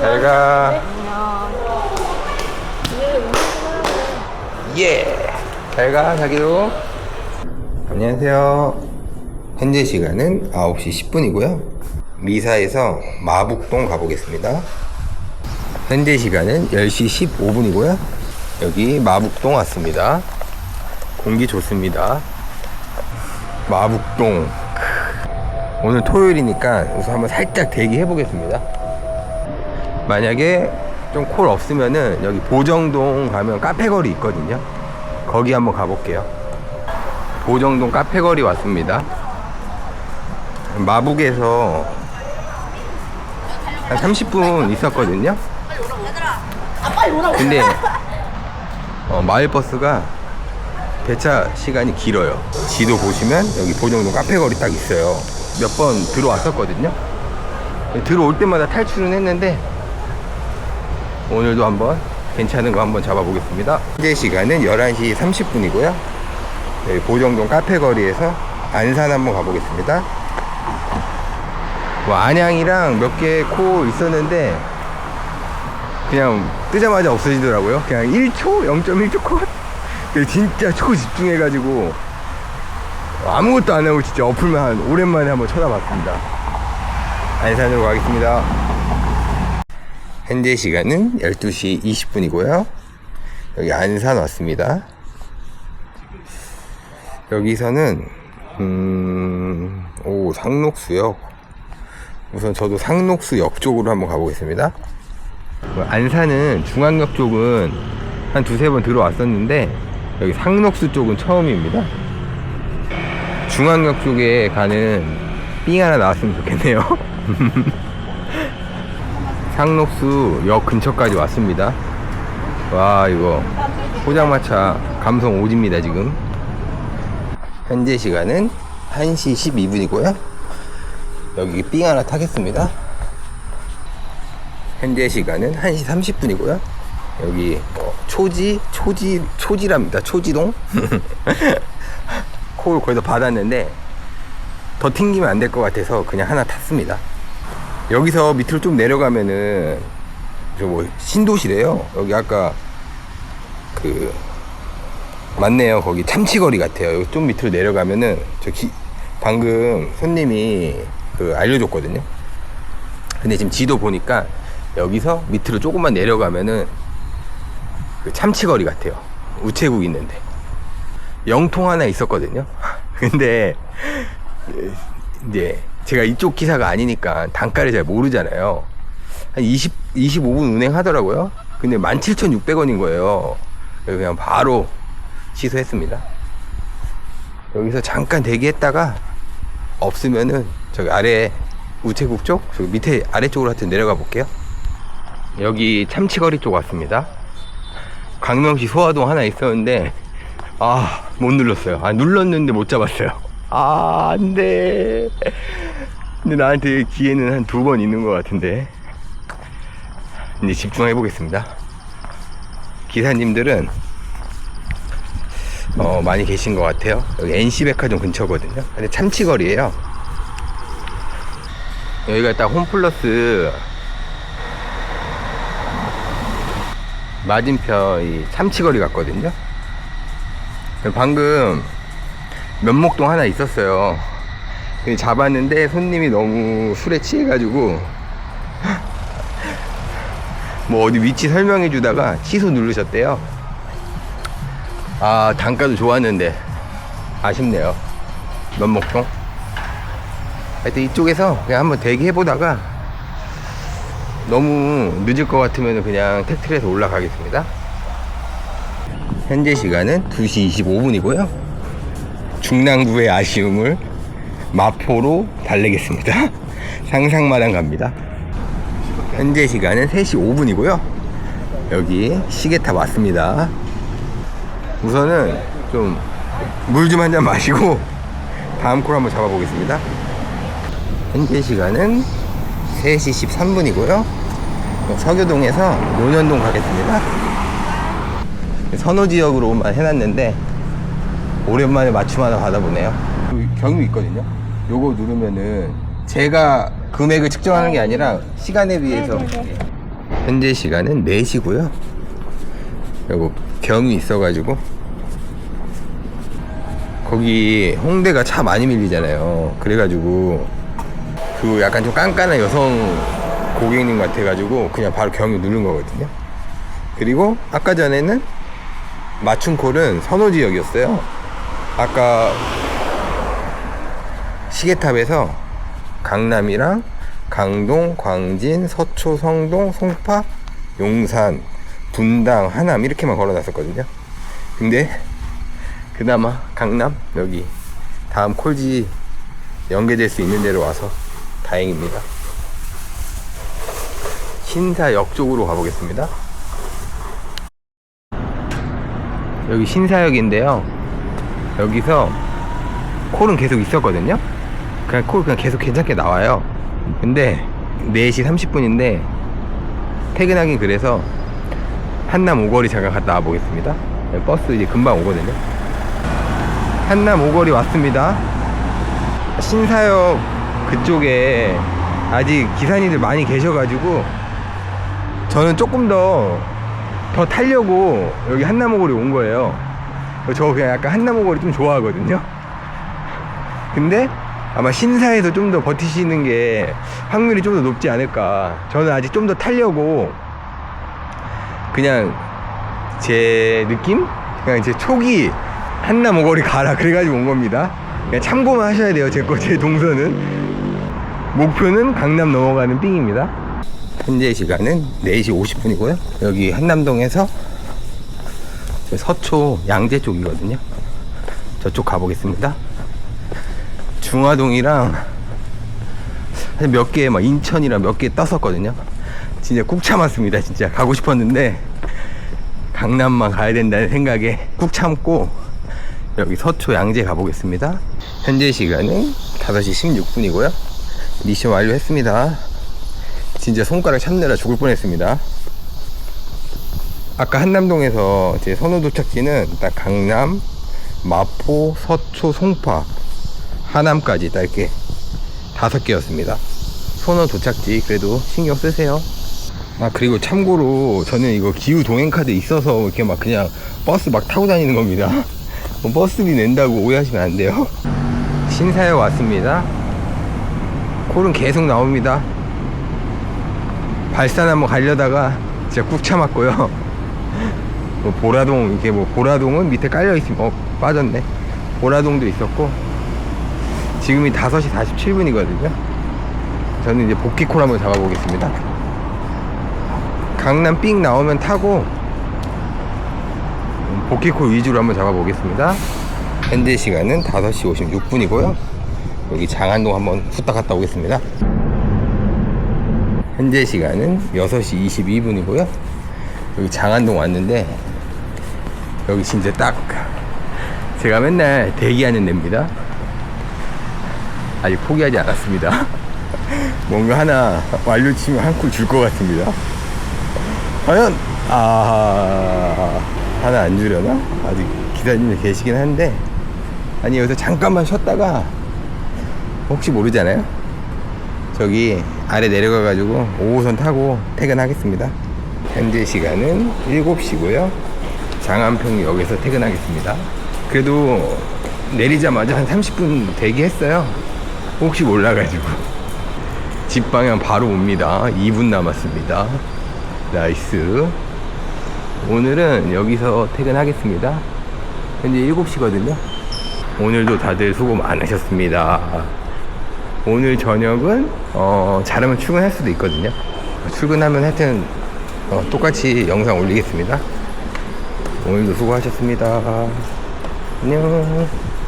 잘가. 예. 잘가 자기도. 안녕하세요. 현재 시간은 9시 10분이고요. 미사에서 마북동 가보겠습니다. 현재 시간은 10시 15분이고요. 여기 마북동 왔습니다. 공기 좋습니다. 마북동. 오늘 토요일이니까 우선 한번 살짝 대기해 보겠습니다. 만약에 좀 콜 없으면은 여기 보정동 가면 카페거리 있거든요. 거기 한번 가볼게요. 보정동 카페거리 왔습니다. 마북에서 한 30분 있었거든요. 근데 어, 마을버스가 배차 시간이 길어요. 지도 보시면 여기 보정동 카페거리 딱 있어요. 몇 번 들어왔었거든요. 들어올 때마다 탈출은 했는데 오늘도 한번 괜찮은 거 한번 잡아보겠습니다. 현재 시간은 11시 30분이고요. 여기 보정동 카페 거리에서 안산 한번 가보겠습니다. 뭐 안양이랑 몇 개 코 있었는데 그냥 뜨자마자 없어지더라고요. 그냥 1초, 0.1초 코 진짜 초 집중해가지고 아무것도 안 하고 진짜 어플만 한 오랜만에 한번 쳐다봤습니다. 안산으로 가겠습니다. 현재 시간은 12시 20분이고요. 여기 안산 왔습니다. 여기서는 음, 오 상록수역. 우선 저도 상록수역 쪽으로 한번 가보겠습니다. 뭐 안산은 중앙역 쪽은 한 두세 번 들어왔었는데 여기 상록수 쪽은 처음입니다. 중앙역 쪽에 가는 삥 하나 나왔으면 좋겠네요. 상록수 역 근처까지 왔습니다. 와 이거 포장마차 감성 오집니다 지금. 현재 시간은 1시 12분이고요. 여기 삥 하나 타겠습니다. 현재 시간은 1시 30분이고요. 여기 어, 초지 초지 초지랍니다. 초지동. 콜 다 받았는데 더 튕기면 안 될 것 같아서 그냥 하나 탔습니다. 여기서 밑으로 좀 내려가면은 저 뭐 신도시래요. 여기 아까 그 맞네요. 거기 참치거리 같아요. 좀 밑으로 내려가면은 저 기, 방금 손님이 그 알려줬거든요. 근데 지금 지도 보니까 여기서 밑으로 조금만 내려가면은 그 참치거리 같아요. 우체국 있는데. 영통 하나 있었거든요. 근데 이제 제가 이쪽 기사가 아니니까 단가를 잘 모르잖아요. 한 20, 25분 운행하더라고요. 근데 17,600원인 거예요. 그냥 바로 취소했습니다. 여기서 잠깐 대기했다가 없으면은 저기 아래 우체국 쪽, 저기 밑에 아래쪽으로 하여튼 내려가 볼게요. 여기 참치거리 쪽 왔습니다. 강명시 소화동 하나 있었는데 아, 못 눌렀어요. 아, 눌렀는데 못 잡았어요. 아, 안 돼. 근데 나한테 기회는 한 두 번 있는 것 같은데. 이제 집중해 보겠습니다. 기사님들은 어, 많이 계신 것 같아요. 여기 NC백화점 근처거든요. 근데 참치거리에요. 여기가 딱 홈플러스 맞은편 이 참치거리 같거든요. 방금 면목동 하나 있었어요. 근데 잡았는데 손님이 너무 술에 취해가지고 뭐 어디 위치 설명해 주다가 취소 누르셨대요. 아 단가도 좋았는데 아쉽네요. 면목동. 하여튼 이쪽에서 그냥 한번 대기해 보다가 너무 늦을 것 같으면 그냥 택트에서 올라가겠습니다. 현재 시간은 2시 25분이고요. 중랑구의 아쉬움을 마포로 달래겠습니다. 상상마당 갑니다. 현재 시간은 3시 5분이고요. 여기 시계탑 왔습니다. 우선은 좀 물 좀 한 잔 마시고 다음 콜 한번 잡아보겠습니다. 현재 시간은 3시 13분이고요. 서교동에서 논현동 가겠습니다. 선호 지역으로만 해놨는데 오랜만에 맞춤 하나 받아보네요. 경유 있거든요. 요거 누르면은 제가 금액을 측정하는 게 아니라 시간에 비해서 네네네. 현재 시간은 4시고요. 그리고 경이 있어가지고 거기 홍대가 차 많이 밀리잖아요. 그래가지고 그 약간 좀 깐깐한 여성 고객님 같아가지고 그냥 바로 경유 누른 거거든요. 그리고 아까 전에는 맞춤 콜은 선호지역이었어요. 아까 시계탑에서 강남이랑 강동, 광진, 서초, 성동, 송파, 용산, 분당, 하남 이렇게만 걸어놨었거든요. 근데 그나마 강남 여기 다음 콜지 연계될 수 있는 데로 와서 다행입니다. 신사역 쪽으로 가보겠습니다. 여기 신사역인데요. 여기서 콜은 계속 있었거든요. 그냥 콜 그냥 계속 괜찮게 나와요. 근데 4시 30분인데 퇴근하긴 그래서 한남 오거리 잠깐 갔다 와 보겠습니다. 버스 이제 금방 오거든요. 한남 오거리 왔습니다. 신사역 그쪽에 아직 기사님들 많이 계셔가지고 저는 조금 더 더 타려고 여기 한남오거리 온 거예요. 저 그냥 약간 한남오거리 좀 좋아하거든요. 근데 아마 신사에서 좀 더 버티시는 게 확률이 좀 더 높지 않을까. 저는 아직 좀 더 타려고 그냥 제 느낌? 그냥 제 초기 한남오거리 가라 그래가지고 온 겁니다. 그냥 참고만 하셔야 돼요. 제 거, 제 동선은. 목표는 강남 넘어가는 삥입니다. 현재 시간은 4시 50분이고요. 여기 한남동에서 저 서초 양재 쪽이거든요. 저쪽 가보겠습니다. 중화동이랑 몇 개, 막 인천이랑 몇 개 떴었거든요. 진짜 꾹 참았습니다. 진짜 가고 싶었는데 강남만 가야 된다는 생각에 꾹 참고 여기 서초 양재 가보겠습니다. 현재 시간은 5시 16분이고요. 미션 완료했습니다. 진짜 손가락 참느라 죽을 뻔했습니다. 아까 한남동에서 제 선호 도착지는 딱 강남, 마포, 서초, 송파, 하남까지 딱 이렇게 다섯 개였습니다. 선호 도착지 그래도 신경 쓰세요. 아 그리고 참고로 저는 이거 기후 동행 카드 있어서 이렇게 막 그냥 버스 막 타고 다니는 겁니다. 뭐 버스비 낸다고 오해하시면 안 돼요. 신사역 왔습니다. 콜은 계속 나옵니다. 발산 한번 가려다가 진짜 꾹 참았고요. 뭐 보라동 이게 뭐 보라동은 밑에 깔려 있으면 어 빠졌네. 보라동도 있었고 지금이 5시 47분이거든요. 저는 이제 복귀콜 한번 잡아보겠습니다. 강남 삥 나오면 타고 복귀콜 위주로 한번 잡아보겠습니다. 현재 시간은 5시 56분이고요. 여기 장안동 한번 후딱 갔다 오겠습니다. 현재 시간은 6시 22분이고요. 여기 장안동 왔는데 여기 진짜 딱 제가 맨날 대기하는 데입니다. 아직 포기하지 않았습니다. 뭔가 하나 완료 치면 한쿨줄것 같습니다. 과연 아 하나 안 주려나? 아직 기사님이 계시긴 한데 아니 여기서 잠깐만 쉬었다가 혹시 모르잖아요. 저기 아래 내려가 가지고 5호선 타고 퇴근하겠습니다. 현재 시간은 7시고요. 장안평역에서 퇴근하겠습니다. 그래도 내리자마자 한 30분 대기했어요. 혹시 몰라가지고. 집 방향 바로 옵니다. 2분 남았습니다. 나이스. 오늘은 여기서 퇴근하겠습니다. 현재 7시거든요. 오늘도 다들 수고 많으셨습니다. 오늘 저녁은 어, 잘하면 출근할 수도 있거든요. 출근하면 하여튼 어, 똑같이 영상 올리겠습니다. 오늘도 수고하셨습니다. 안녕.